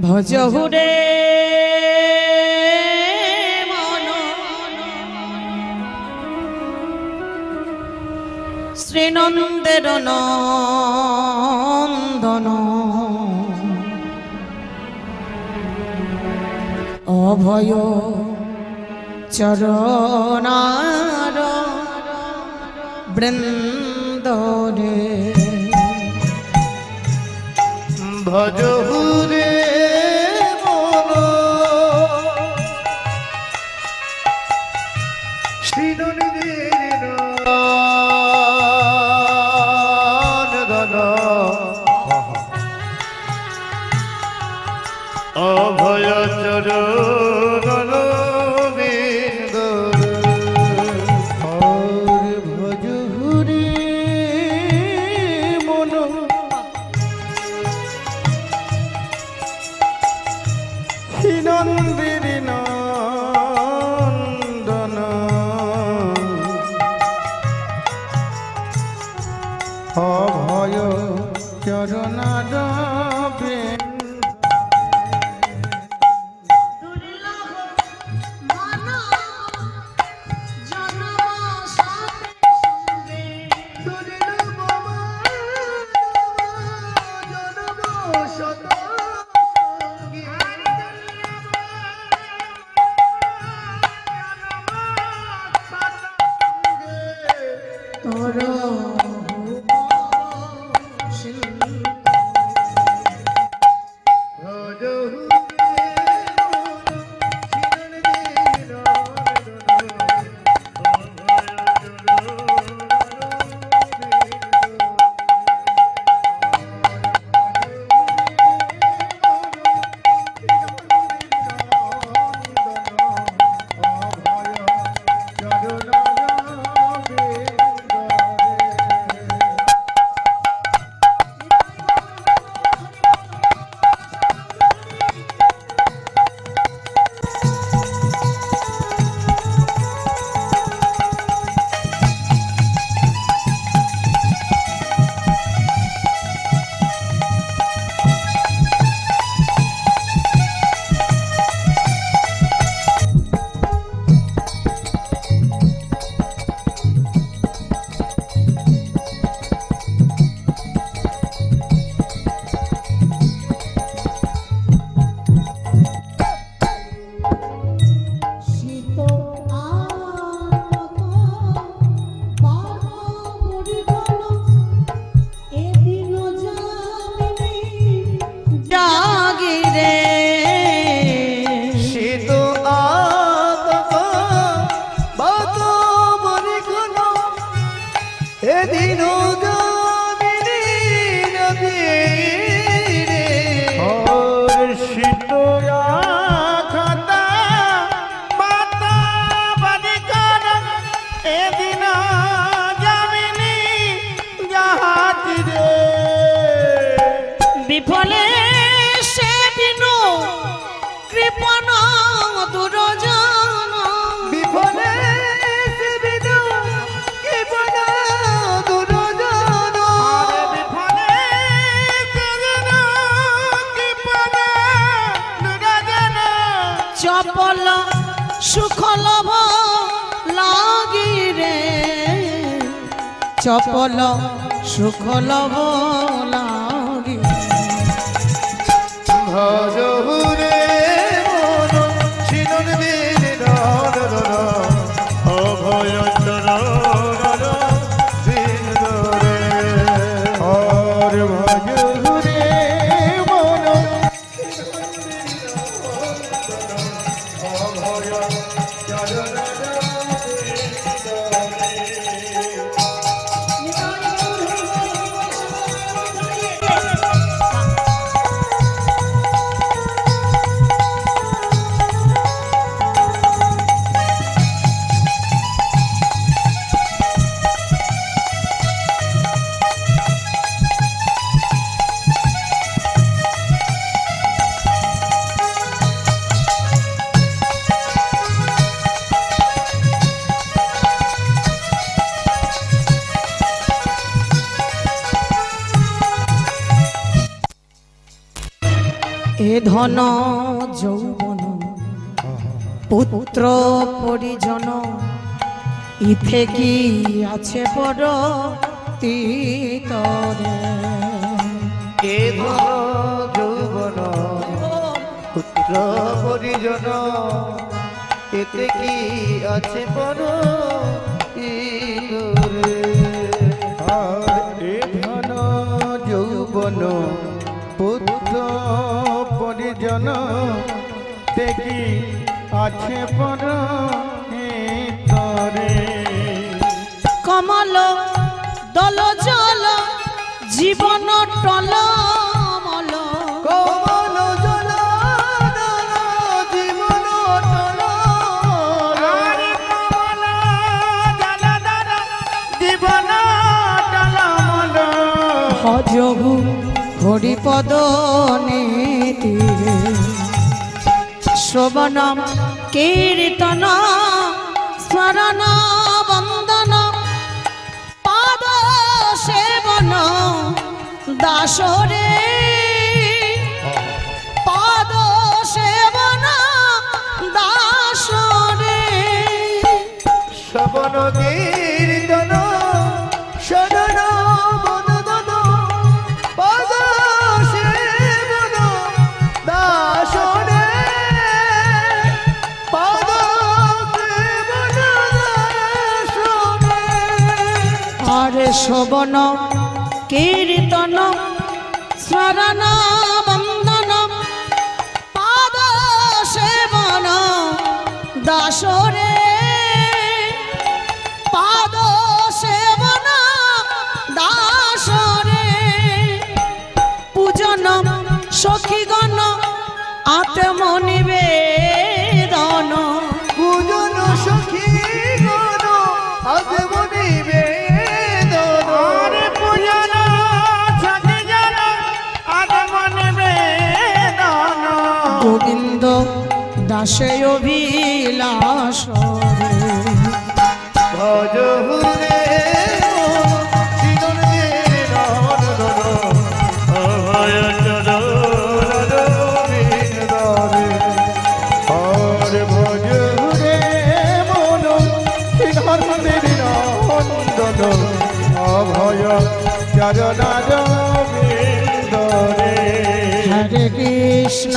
ভজহুরে শ্রীনন্দের নন্দন। অভয় চরণার বৃন্দরে। ভজহুরে Oh, চপল সুখ ভোলারি ভজহুর ধন যৌবন। পুত্র পরিজন ইথে কি আছে পর তিতরে? এ ধন যৌবন? পুত্র পরিজন এতে কি আছে পর ইতরে? আছে পর তরে। কমল দল জল জীবন টল ভজহু হরিপদ নীতি শ্রবণম কীর্তন স্মরণ বন্দন পাদ সেবন দাসরে পাদ সেবন দাসরে। শ্রবণ কীর্তন শোভন কীর্তন স্মরণ বন্দন পাদ সেবন দাসরে। পাদ সেবন দাসরে। পূজন সখীগণ আত্মনিবেদন। দাসে অভিলাষ অভয় চরণ বিন্দরে আর ভজ হুরে জীবন দিয়ে নন্দন অভয় চরণ বিন্দরে হরে কৃষ্ণ।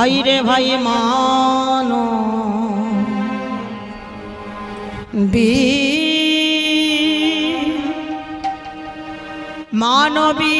ভাই রে ভাই মানো। বি মানবী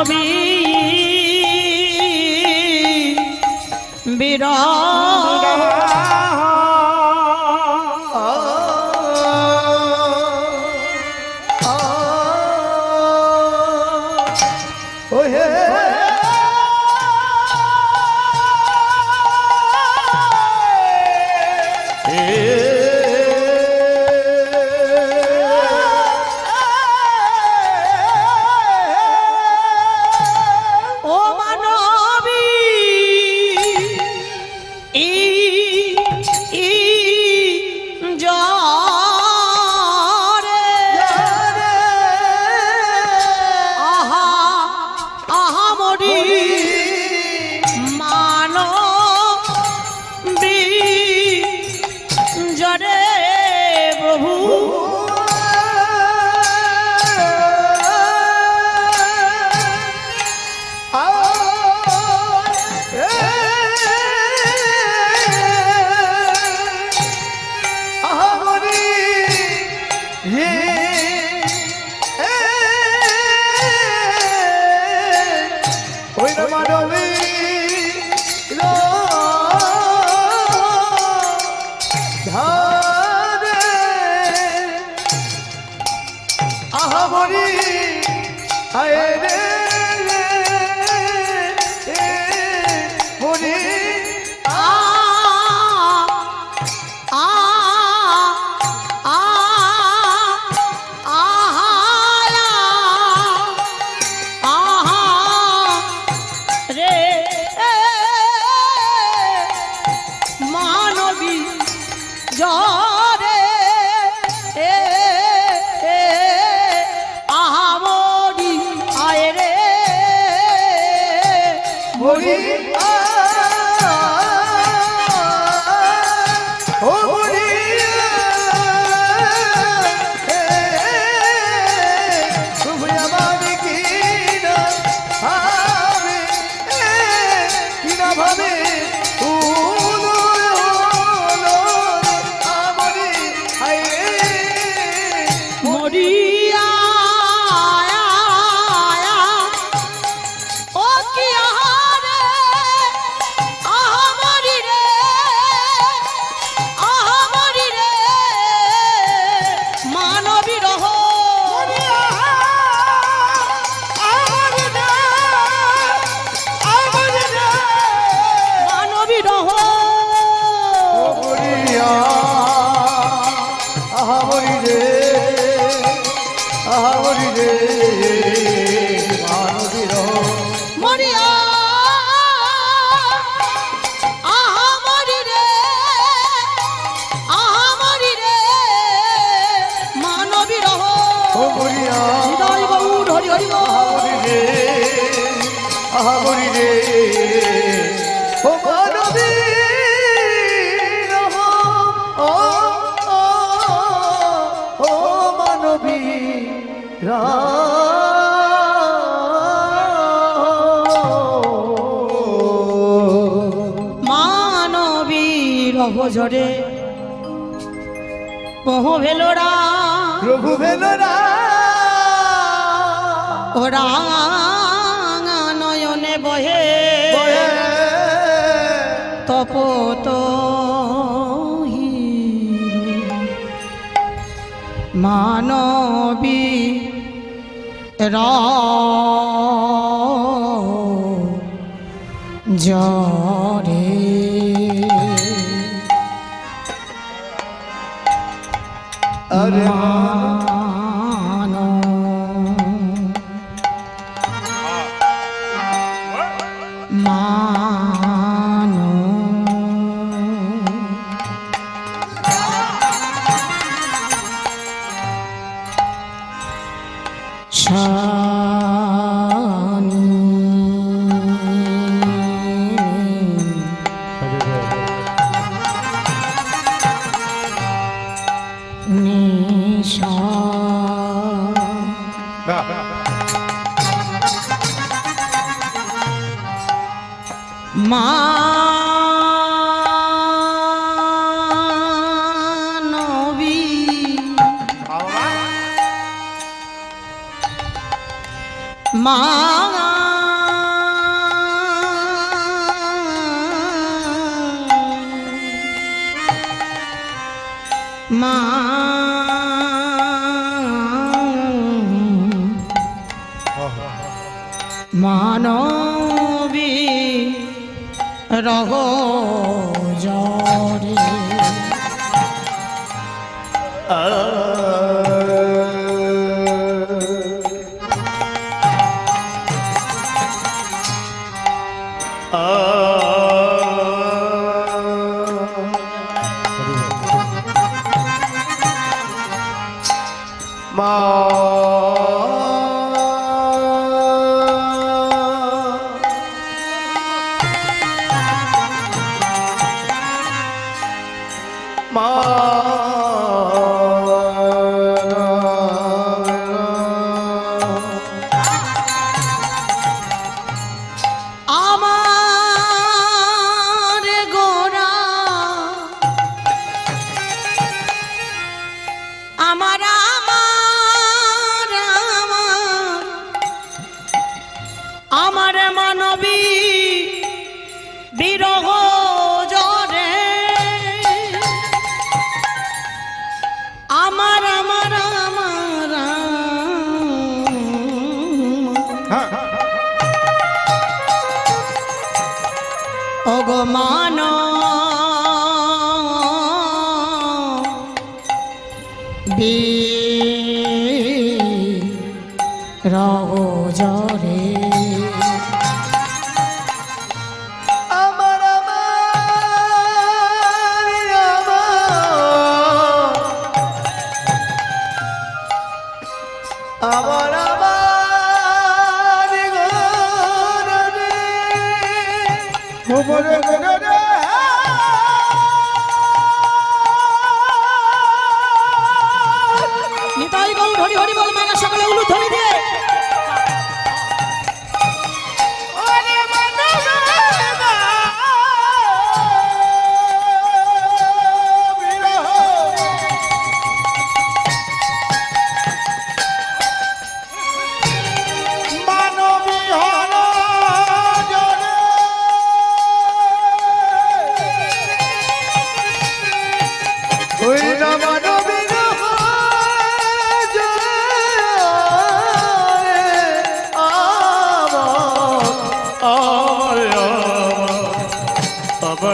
নবী বিরহ মানবীর অবঝরে। ভেলোরা প্রভু ভেলোরা ওরা নয়নে বহে। তপত মানবী রা। মা মানবী রহ মরে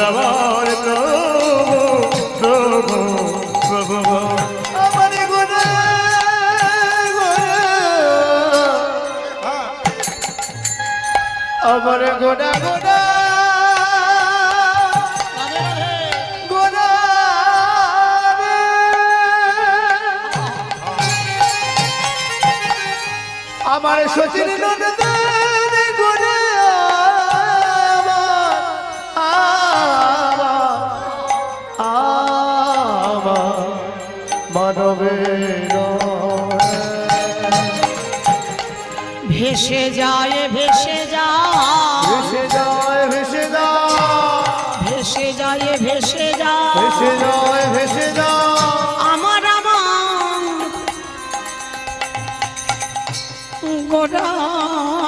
আমার প্রভু আমার গুণে ভেসে যায় ভেসে যায়। আমার আমার গোড়ার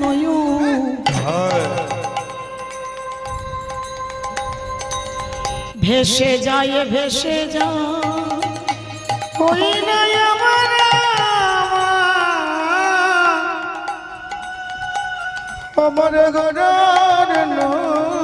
নয়ন। ভেসে যায় ভেসে যায়। ওই নাই আমার আমার ঘরের নয়ন।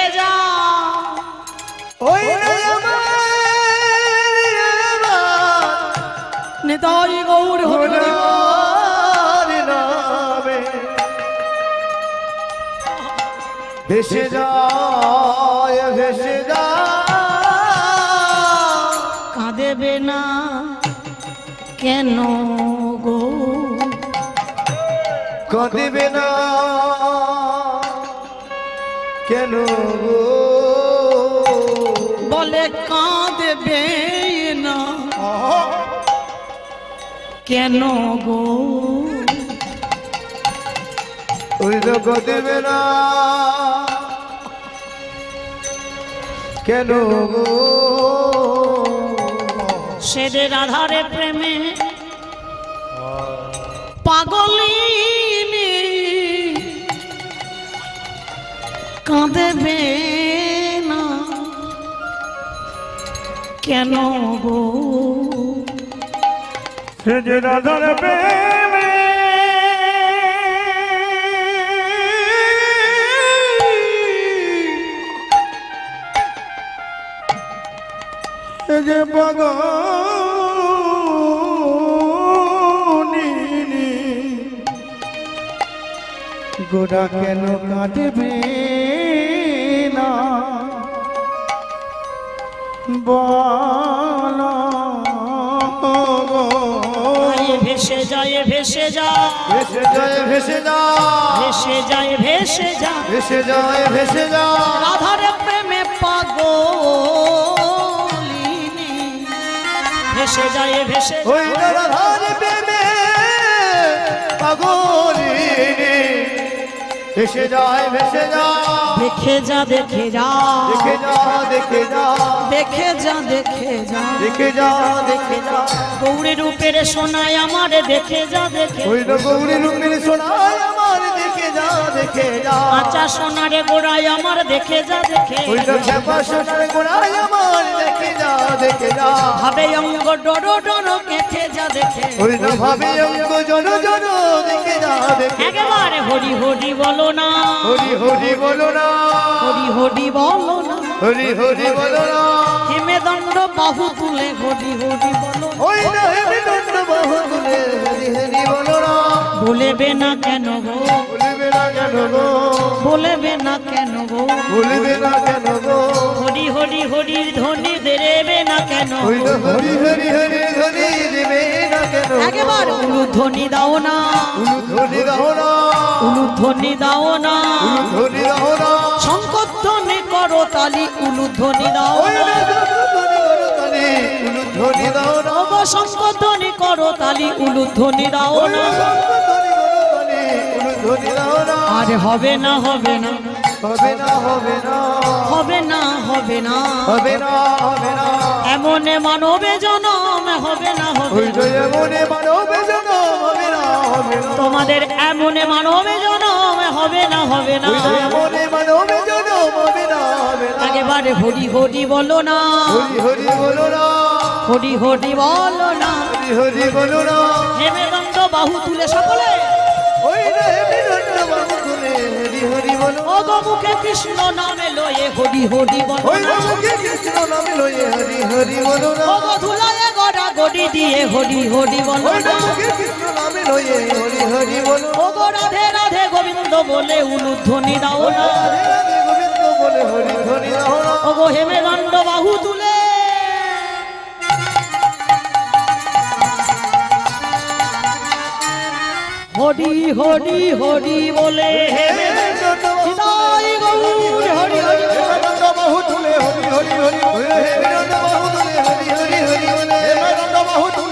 নিতাই গৌর হরি নামে। ভেসে যায় ভেসে যায় কাঁদেবে না কেন গো? কাঁদিবে না কেন গো? বলে কাঁদেবে কেন গো? ওই তো কাঁদিবে না কেন গো? সেদের আধারে প্রেমে পাগলিনী কাঁদেবে না। কেন গো? যে রাধার প্রেমে যে পাগলিনী গোড়া কেন কাটবে না? বলো যায় ভেসে যায়। ভেসে যায় ভেসে যায়। ভেসে যায় ভেসে যায়। ভেসে যায় ভেসে যায়। রাধারে প্রেমে পাগলিনি। ভেসে যায় ভেসে ওই রাধার প্রেমে পাগলিনী। ভেসে যায় ভেসে যায়। দেখে যা দেখে যা। দেখে যা দেখে যা। দেখে যা দেখে যা। দেখে যা দেখে যা। গৌরী রূপের সোনায় আমার দেখে যা দেখে ওই গৌরী রূপের সোনায় আমার দেখে যা দেখে যা। আচা সোনারে গোড়ায় আমার দেখে যা দেখে ওই তো খেপা সোনার গোড়ায় যা দেখে যা ভাবে অঙ্গ ডরো ডরো কেটে যা দেখে। ওই না ভাবে অঙ্গ জন জন দেখে যা দেখে। একেবারে হরি হরি বলো না। হরি হরি বলো না। হরি হরি বলো না। হরি হরি বলো হেমে দণ্ড বাহু তুলে হরি হরি বলো ওই না হেমি দণ্ড বাহু তুলে হরি হরি বলো না কেন গো? ভুলবে না কেন গো? বলেবে না কেন গো? ভুলবে না কেন গো? হরি হরি ধ্বনি দেবে না কেন হরি হরি হরি হরি দেবে না কেন? একেবার উলুধ্বনি দাও না। ধ্বনি দাও না। উলুধ্বনি দাও না। ধ্বনি দাও না। করো তালি উলুধ্বনি দাও ধ্বনি দাও না। উলুধ্বনি দাও ধ্বনি দাও আরে হবে না হবে না। হবে না হবে না। হবে না হবে না। হবে না হবে না। এমনে মানবে জনম হবে না হবে না। এমনে তোমাদের এমনে মানবে জনম হবে না হবে না। একেবারে হরি হরি বলো না। হরি হরি বলো না। হরি হরি বলো না। হরি হরি বলো না। হেমে দণ্ড বাহু তুলে সকলে। ওই না হেমি দণ্ড বাবু তুলে হরি হরি বলো ও গো মুখে কৃষ্ণ নামে লয়ে হরি হরি বলো ওই কৃষ্ণ নামে লয়ে হরি হরি বলো না। ও গো ধুলায় গড়া গড়ি দিয়ে হরি হরি বলো হরি হরি বলো ও গো রাধে রাধে গোবিন্দ বলে উলুধ্বনি দাও না। ও গো হেমে দণ্ড বাহু তুলে। হরি হরি হরি বলে হেমে গৌর। হরি হরি বাহু তুলে। হরি হরি হরি বাহু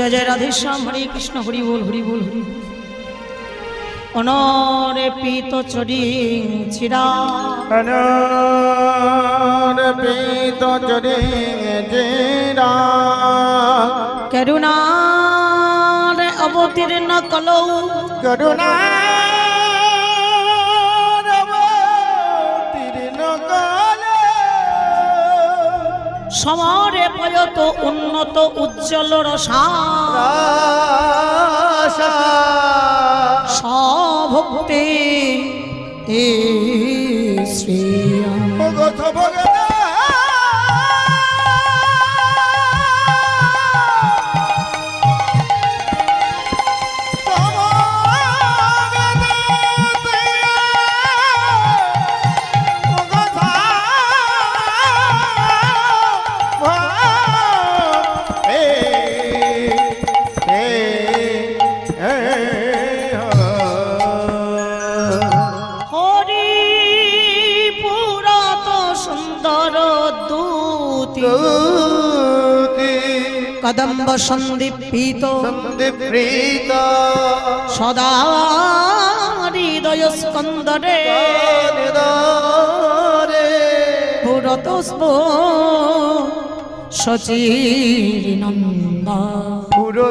জয় জয় রাধে শ্যাম হরে কৃষ্ণ হরি বল হরি বল হরি। অনরে পিত চরি চিরা। অনরপিত জরে চিরা। করুণার অবতীর্ণ কলৌ। করুণা সমরে পয়ত উন্নত উজ্জ্বল রসা। সভক্তি শ্রী কদম্ব সন্দীপিত সন্দীপ্রীত। সদা হৃদয় স্কন্দরে পুরতস্ব সচির নন্দা পুরো